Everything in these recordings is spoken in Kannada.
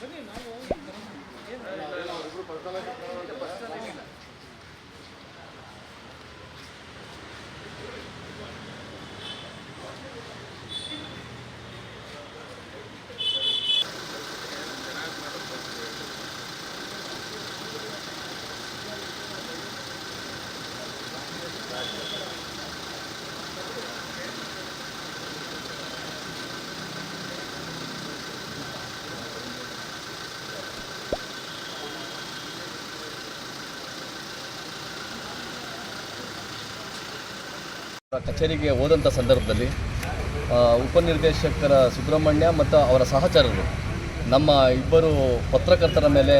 ಬನ್ನಿ ನಾವು ಕಚೇರಿಗೆ ಹೋದಂಥ ಸಂದರ್ಭದಲ್ಲಿ ಉಪನಿರ್ದೇಶಕರ ಸುಬ್ರಹ್ಮಣ್ಯ ಮತ್ತು ಅವರ ಸಹಚರರು, ನಮ್ಮ ಇಬ್ಬರು ಪತ್ರಕರ್ತರ ಮೇಲೆ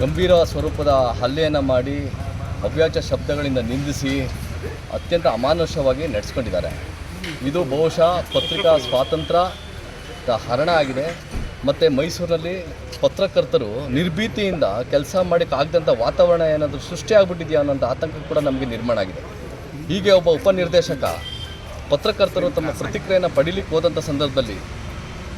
ಗಂಭೀರ ಸ್ವರೂಪದ ಹಲ್ಲೆಯನ್ನು ಮಾಡಿ ಅವ್ಯಾಚ ಶಬ್ದಗಳಿಂದ ನಿಂದಿಸಿ ಅತ್ಯಂತ ಅಮಾನುಷವಾಗಿ ನಡೆಸ್ಕೊಂಡಿದ್ದಾರೆ. ಇದು ಬಹುಶಃ ಪತ್ರಿಕಾ ಸ್ವಾತಂತ್ರ್ಯ ಹರಣ ಆಗಿದೆ. ಮತ್ತು ಮೈಸೂರಲ್ಲಿ ಪತ್ರಕರ್ತರು ನಿರ್ಭೀತಿಯಿಂದ ಕೆಲಸ ಮಾಡೋಕ್ಕಾಗದಂಥ ವಾತಾವರಣ ಏನಾದರೂ ಸೃಷ್ಟಿಯಾಗ್ಬಿಟ್ಟಿದೆಯಾ ಅನ್ನೋಂಥ ಆತಂಕ ಕೂಡ ನಮಗೆ ನಿರ್ಮಾಣ ಆಗಿದೆ. ಹೀಗೆ ಒಬ್ಬ ಉಪನಿರ್ದೇಶಕ ಪತ್ರಕರ್ತರು ತಮ್ಮ ಪ್ರತಿಕ್ರಿಯೆಯನ್ನು ಪಡೀಲಿಕ್ಕೆ ಹೋದಂಥ ಸಂದರ್ಭದಲ್ಲಿ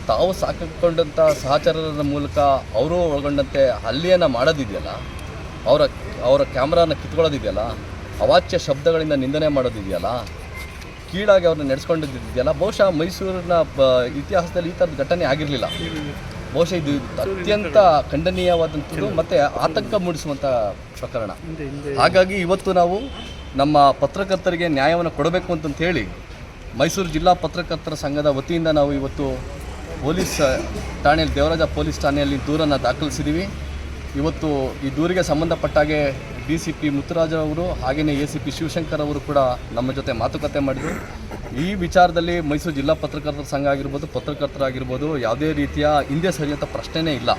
ತಾವು ಸಾಕಿಕೊಂಡಂಥ ಸಹಚರರ ಮೂಲಕ ಅವರು ಒಳಗೊಂಡಂತೆ ಹಲ್ಲಿಯನ್ನು ಮಾಡೋದಿದೆಯಲ್ಲ? ಅವರ ಅವರ ಕ್ಯಾಮ್ರಾನ ಕಿತ್ಕೊಳ್ಳೋದಿದೆಯಲ್ಲ? ಅವಾಚ್ಯ ಶಬ್ದಗಳಿಂದ ನಿಂದನೆ ಮಾಡೋದಿದೆಯಲ್ಲ? ಕೀಳಾಗಿ ಅವ್ರನ್ನ ನಡೆಸ್ಕೊಂಡಿದ್ದೆಯಲ್ಲ ಬಹುಶಃ ಮೈಸೂರಿನ ಇತಿಹಾಸದಲ್ಲಿ ಈ ಥರದ ಘಟನೆ ಆಗಿರಲಿಲ್ಲ. ಬಹುಶಃ ಇದು ಅತ್ಯಂತ ಖಂಡನೀಯವಾದಂಥದ್ದು ಮತ್ತು ಆತಂಕ ಮೂಡಿಸುವಂಥ ಪ್ರಕರಣ. ಹಾಗಾಗಿ ಇವತ್ತು ನಾವು ನಮ್ಮ ಪತ್ರಕರ್ತರಿಗೆ ನ್ಯಾಯವನ್ನು ಕೊಡಬೇಕು ಅಂತಂಥೇಳಿ ಮೈಸೂರು ಜಿಲ್ಲಾ ಪತ್ರಕರ್ತರ ಸಂಘದ ವತಿಯಿಂದ ನಾವು ಇವತ್ತು ಪೊಲೀಸ್, ಠಾಣೆಯಲ್ಲಿ, ದೇವರಾಜ ಪೊಲೀಸ್ ಠಾಣೆಯಲ್ಲಿ ದೂರನ್ನು ದಾಖಲಿಸಿದ್ದೀವಿ ಇವತ್ತು ಈ ದೂರಿಗೆ ಸಂಬಂಧಪಟ್ಟಾಗೆ ಡಿ ಸಿ ಪಿ ಮುತ್ತುರಾಜವರು ಹಾಗೆಯೇ ಎ ಸಿ ಪಿ ಶಿವಶಂಕರ್ ಅವರು ಕೂಡ ನಮ್ಮ ಜೊತೆ ಮಾತುಕತೆ ಮಾಡಿದರು. ಈ ವಿಚಾರದಲ್ಲಿ ಮೈಸೂರು ಜಿಲ್ಲಾ ಪತ್ರಕರ್ತರ ಸಂಘ ಆಗಿರ್ಬೋದು, ಪತ್ರಕರ್ತರಾಗಿರ್ಬೋದು ಯಾವುದೇ ರೀತಿಯ ಹಿಂದೆ ಸರಿಯಂಥ ಪ್ರಶ್ನೆನೇ ಇಲ್ಲ.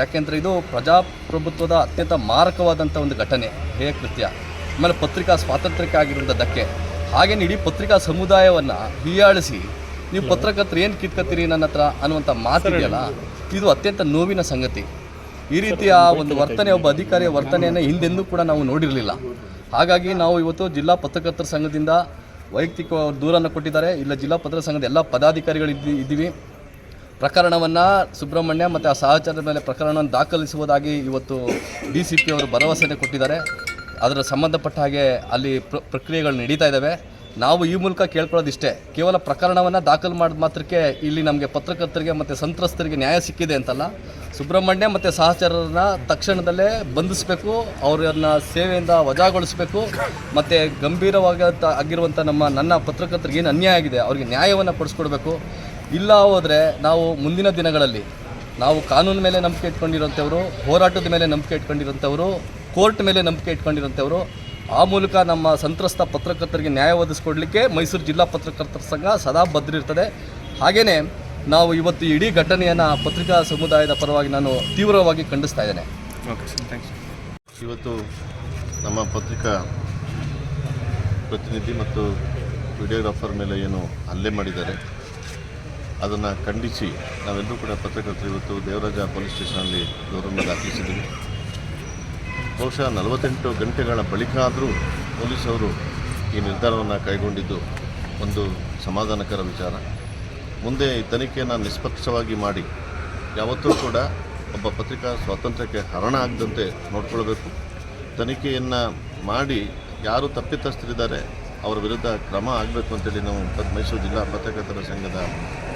ಯಾಕೆಂದರೆ ಇದು ಪ್ರಜಾಪ್ರಭುತ್ವದ ಅತ್ಯಂತ ಮಾರಕವಾದಂಥ ಒಂದು ಘಟನೆ. ಹೇಯ ಕೃತ್ಯ. ಆಮೇಲೆ ಪತ್ರಿಕಾ ಸ್ವಾತಂತ್ರ್ಯಕ್ಕೆ ಆಗಿರುವಂಥ ಧಕ್ಕೆ ಹಾಗೇನು ಇಡೀ ಪತ್ರಿಕಾ ಸಮುದಾಯವನ್ನು ಹೀಯಾಳಿಸಿ ನೀವು ಪತ್ರಕರ್ತರು ಏನು ಕಿತ್ಕತ್ತೀರಿ ನನ್ನ ಹತ್ರ ಅನ್ನುವಂಥ ಮಾತಿದೆಯಲ್ಲ ಇದು ಅತ್ಯಂತ ನೋವಿನ ಸಂಗತಿ. ಈ ರೀತಿಯ ಒಂದು ವರ್ತನೆ ಒಬ್ಬ ಅಧಿಕಾರಿಯ ವರ್ತನೆಯನ್ನು ಹಿಂದೆಂದೂ ಕೂಡ ನಾವು ನೋಡಿರಲಿಲ್ಲ. ಹಾಗಾಗಿ ನಾವು ಇವತ್ತು ಜಿಲ್ಲಾ ಪತ್ರಕರ್ತರ ಸಂಘದಿಂದ ವೈಯಕ್ತಿಕ ದೂರನ್ನು ಕೊಟ್ಟಿದ್ದಾರೆ. ಇಲ್ಲ ಜಿಲ್ಲಾ ಪತ್ರ ಸಂಘದ ಎಲ್ಲ ಪದಾಧಿಕಾರಿಗಳು ಇದ್ದಿ ಇದ್ದೀವಿ. ಪ್ರಕರಣವನ್ನು ಸುಬ್ರಹ್ಮಣ್ಯ ಮತ್ತು ಆ ಸಹಚಾರದ ಮೇಲೆ ಪ್ರಕರಣವನ್ನು ದಾಖಲಿಸುವುದಾಗಿ ಇವತ್ತು ಡಿ ಸಿ ಪಿ ಅವರು ಭರವಸೆಯನ್ನು ಕೊಟ್ಟಿದ್ದಾರೆ. ಅದರ ಸಂಬಂಧಪಟ್ಟ ಹಾಗೆ ಅಲ್ಲಿ ಪ್ರ, ಪ್ರಕ್ರಿಯೆಗಳು ನಡೀತಾ ಇದ್ದಾವೆ. ನಾವು ಈ ಮೂಲಕ ಕೇಳ್ಕೊಳ್ಳೋದಿಷ್ಟೇ. ಕೇವಲ ಪ್ರಕರಣವನ್ನು ದಾಖಲು ಮಾಡಿದ ಮಾತ್ರಕ್ಕೆ ಇಲ್ಲಿ ನಮಗೆ ಪತ್ರಕರ್ತರಿಗೆ ಮತ್ತು ಸಂತ್ರಸ್ತರಿಗೆ ನ್ಯಾಯ ಸಿಕ್ಕಿದೆ ಅಂತಲ್ಲ. ಸುಬ್ರಹ್ಮಣ್ಯ ಮತ್ತು ಸಹಚರರನ್ನ ತಕ್ಷಣದಲ್ಲೇ ಬಂಧಿಸಬೇಕು, ಅವರನ್ನ ಸೇವೆಯಿಂದ ವಜಾಗೊಳಿಸಬೇಕು, ಮತ್ತು ಗಂಭೀರವಾಗಿ ಆಗಿರುವಂಥ ನಮ್ಮ ನನ್ನ ಪತ್ರಕರ್ತರಿಗೆ ಏನು ಅನ್ಯಾಯ ಆಗಿದೆ, ಅವರಿಗೆ ನ್ಯಾಯವನ್ನು ಪಡಿಸ್ಕೊಡ್ಬೇಕು. ಇಲ್ಲ ಹೋದರೆ ನಾವು ಮುಂದಿನ ದಿನಗಳಲ್ಲಿ, ನಾವು ಕಾನೂನು ಮೇಲೆ ನಂಬಿಕೆ ಇಟ್ಕೊಂಡಿರೋಂಥವ್ರು ಹೋರಾಟದ ಮೇಲೆ ನಂಬಿಕೆ ಇಟ್ಕೊಂಡಿರೋಂಥವ್ರು ಕೋರ್ಟ್ ಮೇಲೆ ನಂಬಿಕೆ ಇಟ್ಕೊಂಡಿರೋಂಥವ್ರು ಆ ಮೂಲಕ ನಮ್ಮ ಸಂತ್ರಸ್ತ ಪತ್ರಕರ್ತರಿಗೆ ನ್ಯಾಯ ಒದಗಿಸ್ಕೊಡ್ಲಿಕ್ಕೆ ಮೈಸೂರು ಜಿಲ್ಲಾ ಪತ್ರಕರ್ತರ ಸಂಘ ಸದಾ ಬದ್ಧರಿರ್ತದೆ ಹಾಗೆಯೇ ನಾವು ಇವತ್ತು ಇಡೀ ಘಟನೆಯನ್ನು ಪತ್ರಿಕಾ ಸಮುದಾಯದ ಪರವಾಗಿ ನಾನು ತೀವ್ರವಾಗಿ ಖಂಡಿಸ್ತಾ ಇದ್ದೇನೆ. ಓಕೆ ಸರ್ ಥ್ಯಾಂಕ್ಸ್ ಇವತ್ತು ನಮ್ಮ ಪತ್ರಿಕಾ ಪ್ರತಿನಿಧಿ ಮತ್ತು ವಿಡಿಯೋಗ್ರಾಫರ್ ಮೇಲೆ ಏನು ಹಲ್ಲೆ ಮಾಡಿದ್ದಾರೆ ಅದನ್ನು ಖಂಡಿಸಿ ನಾವೆಲ್ಲರೂ ಕೂಡ ಪತ್ರಕರ್ತರು ಇವತ್ತು ದೇವರಾಜ ಪೊಲೀಸ್ ಸ್ಟೇಷನಲ್ಲಿ ದೂರನ್ನು ದಾಖಲಿಸಿದ್ದೀವಿ ಬಹುಶಃ ನಲವತ್ತೆಂಟು ಗಂಟೆಗಳ ಬಳಿಕ ಆದರೂ ಪೊಲೀಸವರು ಈ ನಿರ್ಧಾರವನ್ನು ಕೈಗೊಂಡಿದ್ದು ಒಂದು ಸಮಾಧಾನಕರ ವಿಚಾರ. ಮುಂದೆ ಈ ತನಿಖೆಯನ್ನು ನಿಷ್ಪಕ್ಷವಾಗಿ ಮಾಡಿ, ಯಾವತ್ತೂ ಕೂಡ ಒಬ್ಬ ಪತ್ರಿಕಾ ಸ್ವಾತಂತ್ರ್ಯಕ್ಕೆ ಹರಣ ಆಗದಂತೆ ನೋಡ್ಕೊಳ್ಬೇಕು. ತನಿಖೆಯನ್ನು ಮಾಡಿ ಯಾರು ತಪ್ಪಿತಸ್ಥರಿದ್ದಾರೆ, ಅವರ ವಿರುದ್ಧ ಕ್ರಮ ಆಗಬೇಕು ಅಂತೇಳಿ ನಾವು ಮೈಸೂರು ಜಿಲ್ಲಾ ಪತ್ರಕರ್ತರ ಸಂಘದ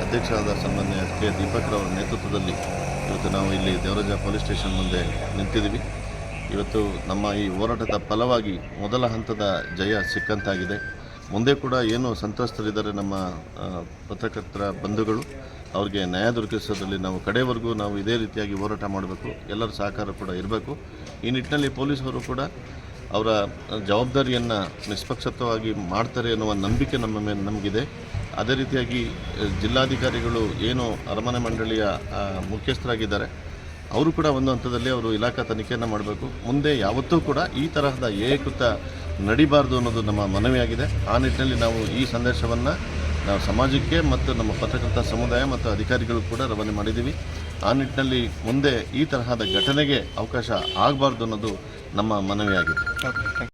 ಅಧ್ಯಕ್ಷರಾದ ಸನ್ಮಾನ್ಯ ಕೆ ದೀಪಕ್ರವರ ನೇತೃತ್ವದಲ್ಲಿ ಇವತ್ತು ನಾವು ಇಲ್ಲಿ ದೇವರಾಜ ಪೊಲೀಸ್ ಸ್ಟೇಷನ್ ಮುಂದೆ ನಿಂತಿದ್ದೀವಿ. ಇವತ್ತು ನಮ್ಮ ಈ ಹೋರಾಟದ ಫಲವಾಗಿ ಮೊದಲ ಹಂತದ ಜಯ ಸಿಕ್ಕಂತಾಗಿದೆ. ಮುಂದೆ ಕೂಡ ಏನು ಸಂತ್ರಸ್ತರಿದ್ದಾರೆ ನಮ್ಮ ಪತ್ರಕರ್ತರ ಬಂಧುಗಳು, ಅವ್ರಿಗೆ ನ್ಯಾಯ ದೊರಕಿಸೋದ್ರಲ್ಲಿ ನಾವು ಕಡೆವರೆಗೂ ನಾವು ಇದೇ ರೀತಿಯಾಗಿ ಹೋರಾಟ ಮಾಡಬೇಕು. ಎಲ್ಲರ ಸಹಕಾರ ಕೂಡ ಇರಬೇಕು. ಈ ನಿಟ್ಟಿನಲ್ಲಿ ಪೊಲೀಸರು ಕೂಡ ಅವರ ಜವಾಬ್ದಾರಿಯನ್ನು ನಿಷ್ಪಕ್ಷತವಾಗಿ ಮಾಡ್ತಾರೆ ಅನ್ನುವ ನಂಬಿಕೆ ನಮ್ಮ ಮೇಲೆ ನಮಗಿದೆ. ಅದೇ ರೀತಿಯಾಗಿ ಜಿಲ್ಲಾಧಿಕಾರಿಗಳು ಏನು ಅರಮನೆ ಮಂಡಳಿಯ ಮುಖ್ಯಸ್ಥರಾಗಿದ್ದಾರೆ. ಅವರು ಕೂಡ ಒಂದು ಹಂತದಲ್ಲಿ ಅವರು ಇಲಾಖಾ ತನಿಖೆಯನ್ನು ಮಾಡಬೇಕು. ಮುಂದೆ ಯಾವತ್ತೂ ಕೂಡ ಈ ತರಹದ ಏಕೃತ ನಡಿಬಾರ್ದು ಅನ್ನೋದು ನಮ್ಮ ಮನವಿಯಾಗಿದೆ. ಆ ನಿಟ್ಟಿನಲ್ಲಿ ನಾವು ಈ ಸಂದೇಶವನ್ನು ನಾವು ಸಮಾಜಕ್ಕೆ ಮತ್ತು ನಮ್ಮ ಪತ್ರಕರ್ತ ಸಮುದಾಯ ಮತ್ತು ಅಧಿಕಾರಿಗಳು ಕೂಡ ರವಾನೆ ಮಾಡಿದ್ದೀವಿ. ಆ ನಿಟ್ಟಿನಲ್ಲಿ ಮುಂದೆ ಈ ತರಹದ ಘಟನೆಗೆ ಅವಕಾಶ ಆಗಬಾರ್ದು ಅನ್ನೋದು ನಮ್ಮ ಮನವಿಯಾಗಿದೆ.